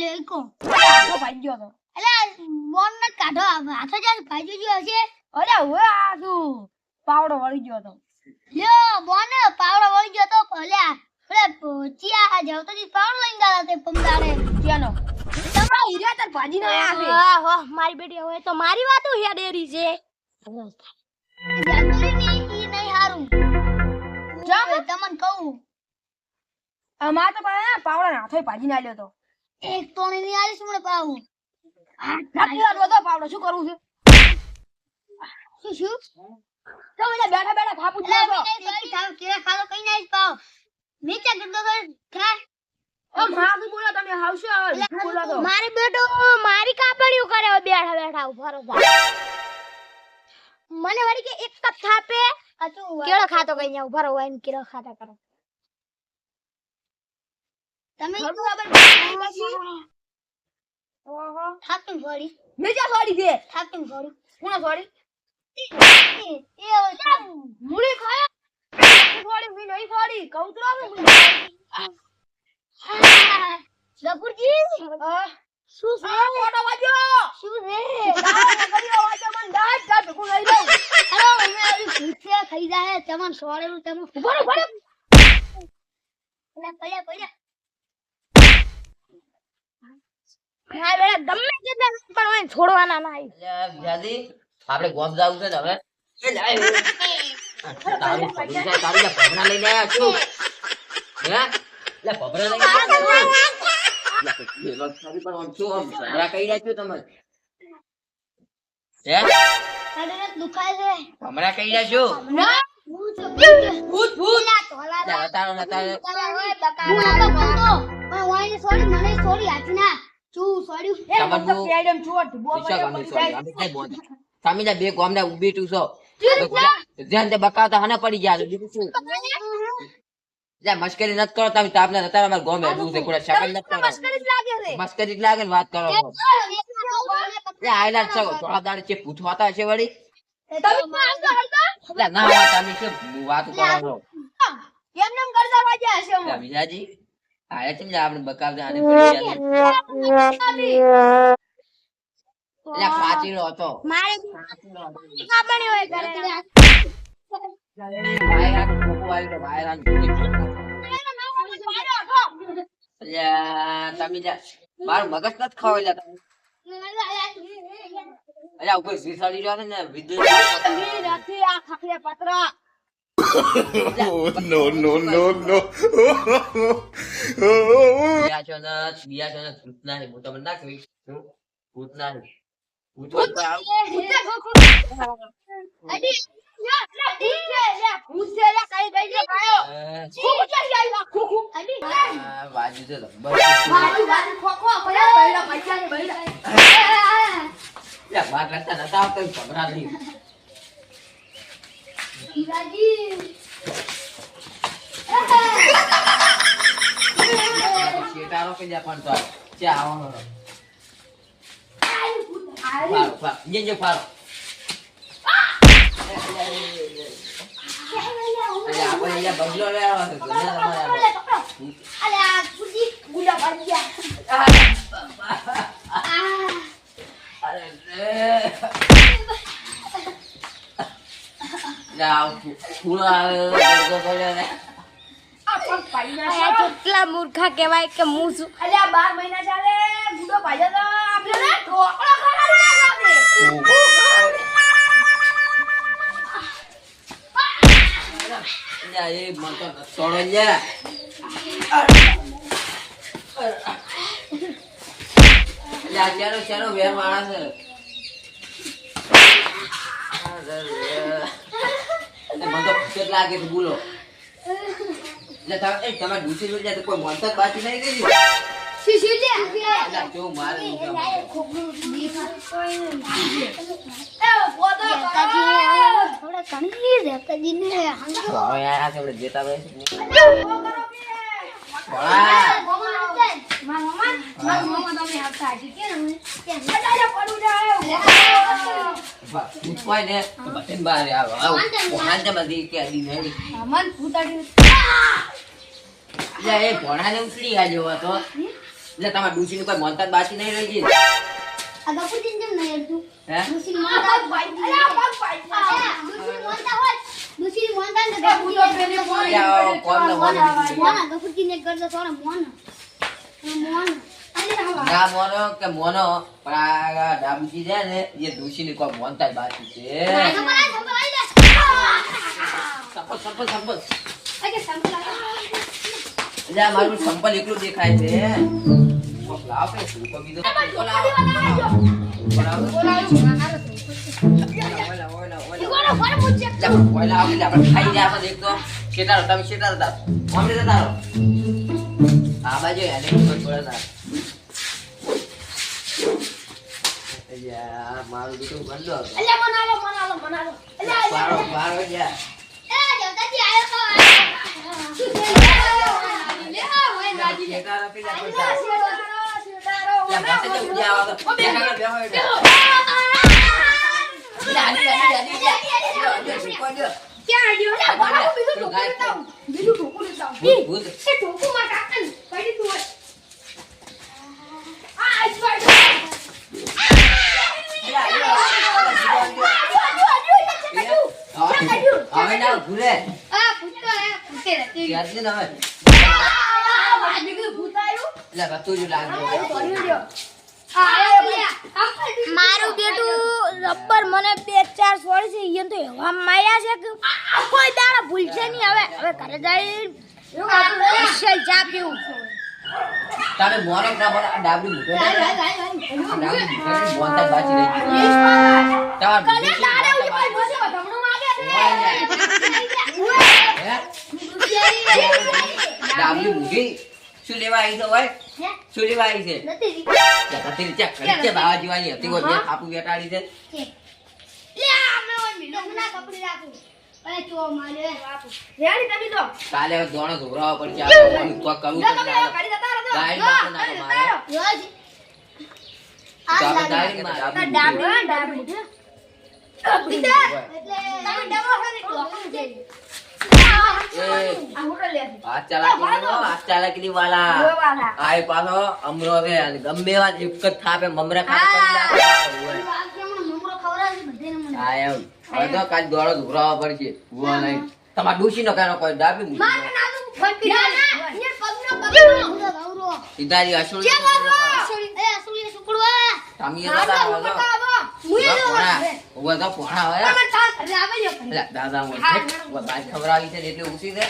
આલ્યો ઈકો તો ભાઈ ગયો તો. એટલે બોન ને કાઢો હાથો જાય ભાજી ગયો છે અરે હવે આ શું પાવડો વળી ગયો તો. લ્યો બોન પાવડો વળી ગયો તો ભલ્યા એટલે ચિયા જવતોજી પાવડો લઈને ગયા તે પમદાડે. ત્યાંનો તમારા હીરા તાર ભાજી ના આવે હા વાહ મારી બેટી હવે તો મારી વાતો હેડેરી છે. જરૂરી નહીં નહીં હારું. જામ તમને કહું. અમાર તો પાવડા હાથે ભાજી ના લ્યો તો. એક તોણી ની આલીશ મને પાવું નક્કી હાથ વધો પાવડો શું કરવું છે? શું શું? તો મને બેઠા બેઠા ખાપું છે તો થાવ કે ખાલો કઈ નહીં પાવ નીચે તો ખા ઓ માથું બોલો તમે હાવશો હવે બોલો તો મારી બેટો મારી કાપડિયું કરે બેઠા બેઠા ઊભા રહો મને વળી કે એક કપ થાપે. કેળો ખાતો કઈ ઊભા રહો એમ કેળો ખાતા કરો. તમે ઓહો. થાકી પડી નીચે સોડી દે થાકી પડી કોણ સોડી એ મૂળી ખાયા. સોડી મી નહીં સોડી કૌતરો લપુરજી શું છે? મોટો વાજો શું છે? કર્યો વાજો મન દાટ કાટ ભેગું લઈ લઉં અરે અમે આવી ભૂખ્યા ખાઈ જાય તમને સોળેલું તમે ઊભો રહો. એટલે પડ્યા પડ્યા. મારી બેટા ગમે તેટલા પણ હોય છોડવાના ના વિજાજી, આપણે ગોમ જાવું છે ને હવે? એ લાય. તારું પડી જાય તારી લે ભમરા લઈને આયા છું. હે? લે ભમરા લઈને આયા છું. લે, તારી પણ આમ શું આમ ભમરા કઈ રહ્યા છો તમે. હે? તારે દુખાય છે. ભમરા કઈ રહ્યા છો? ભૂત ભૂત. ભૂત તારો હોય બકા હું નતો તો પણ વાઈને સોરી મને સોરી હાથી ના. શું સોડ્યું એ મતલબ કે આઈડમ બો બે તું છો. ધ્યાન તે બકાવતા હને પડી ગયા છો લે મસ્કરી નત કરો તમે તાપને નતા અમાર ગોમ હેડવું છે કોઈ શકલ નત કરો મસ્કરી લાગે છે. મસ્કરી લાગે ને વાત કરો. છો. લે આયલા છો થોડા દાડે છે પૂછવાતા છે વળી. ના તમે વાત કરો છો? એમ નેમ કરતા વાગ્યા હું. વિજાજી. આયા ચમ જા આપણે બકાવતા આને પડી ગયા લે હતો. મારી કાપણી હોય કરે આવી ગયો. તમે જા મારું મગજ નથી ખવાય તમે. અલ્યા ઉપર સીસાડી રહ્યો ને વિદ્યુત આ ખાખરે પતરા. No, no, no, no. બિયા છો ને બિયા છો ને ભૂત નહીં હું તમને ના કહીશ શું? ભૂત નહીં ભૂત હોય તો આવું. અ, આ બાજુ છે વાત કરતા નતા આવતા ને નહીં. કે જા પણ તો આવે. આવવાનો. ફારો, ફારો. જે જે ફારો. આપણે અહીંયા બંગલો લેવાનો છે. તમારે આવવાનો. અરે રે. લે, આ. આ કેટલા મૂર્ખા કહેવાય કે હું અલ્યા બાર મહિના ચાલે ગુડો ભાજ્યો તો આપણે ને ઢોકળો ખવડાવી નાખે. એ મને તો નસોડો લે. લે, આ શેનો શેનો માણસ છે? અરે મને તો જ લાગે છે, બોલો. લે, તમે- ડૂસી જોઈ તો કોઈ મોનતો જ બાકી નહીં ગઈ હવે આ આપણે જેતા છે ને. ભોળા. ભૂત હોય ને તો બટન બહાર આવે. આવ. ભોળાને બધી કે અડી નહીં. લે, એ ભોળાને ઉછળી આલ્યો તો એટલે તમારા ડૂસીનું કોઈ મોનતા જ બાકી નહીં રહી ગઈ આ ગફુરજીને જેમ નહીં હેડતું? હે ડૂસીને આ મોનતા- અરે આ પગ ભાઈ ડૂસી મોનતા હોય. ડૂસીને મોનતા ને બુડો પેલી મોની કોણ ને મોના મોની. મોના, ગફુરજીને કરતો સોને મોનો. મોનો. ના મોનો કે મોનો પણ આ ડાબુજી છે ને એ ડૂસીની કોઈ મોનતા બાકી છે. સંપલ સંપલ. એટલે મારું સંપલ એકલું દેખાય છે. લાવ કે સૂકો બીજો આપણે ખાઈ જાય આપણે એક તો. શેતારો તમે શેતારો તાર. અમને જતા રહો આ બાજુ એને તાર. યા, મારું બીજું. અલ્યા મનાલો મનાલો મનાલો બારો, જા. આવ્યો રાજી. શેતારો પી જા, કોઈ અલ્યા તાર. શેતારો શેતારો યા, પાસે તો ઉડી આવો તો. બેહાડો, બેહો એટલે. લે, આલી, આલી, આલી, લે. આલ્યો, આલ્યો, સૂકો આલ્યો. ક્યાં ગયો અલ્યા બોલાવો બીજું પેલું ઢોકું ગાય લેતા આવું. બીજું ઢોકું લેતા આવું. ભૂત, ભૂત. એ ઢોકું માં કાકા ને પડી તું હોય. આ આજ વાળી. લે, આલ્યો, આલ્યો, આલ્યો. આજુ, આજુ, હવે આજુ. ના ભૂલે આ પૂછતો, એ પૂછે રહેતી. ત્યારથી ને હવે આજુ કીધું ભૂત આવ્યું. એટલે રતું જ લાગજો આ પડ્યું રહ્યો. મારું બેટું રબર મને બે ચાર સોળી છે ઈયન તો એવા માયા છે કે કોઈ દાડા ભૂલશે નહીં. હવે હવે ઘરે જઈ ચા પીવું તમે મોનો ના મોનો આ ડાબડી મૂકો. ડાબડી મૂકો મોનતા જ બાકી રહી દાડે મોનતા ઉડી બાકી. પડી ડોસી વધામણું માગે છે. હે? ડાબડી શું લેવા આવી છે હોય શું લેવા આવી છે? નથી રી. ત્યાં હતી છે. બાવા જીવાની હતી હોય બે વેટાડી છે તો. કાલે દોણો ધોરાવા પડશે કરવું પડશે તમારે ડૂસી નો કાનો કોઈ ડાબી મૂકી માર દો. કે નાનું ફટકી ના, જાય. ના, અહીંયા પગનો પગનો. ગૌરો, ગૌરો. સીધા જી અસુલ જે બાબા! એ, અસુલીએ સુકડવા. તમે ઊભા તો પોણા આવે. દાદા ખબર આવી છે એટલે ઉસી છે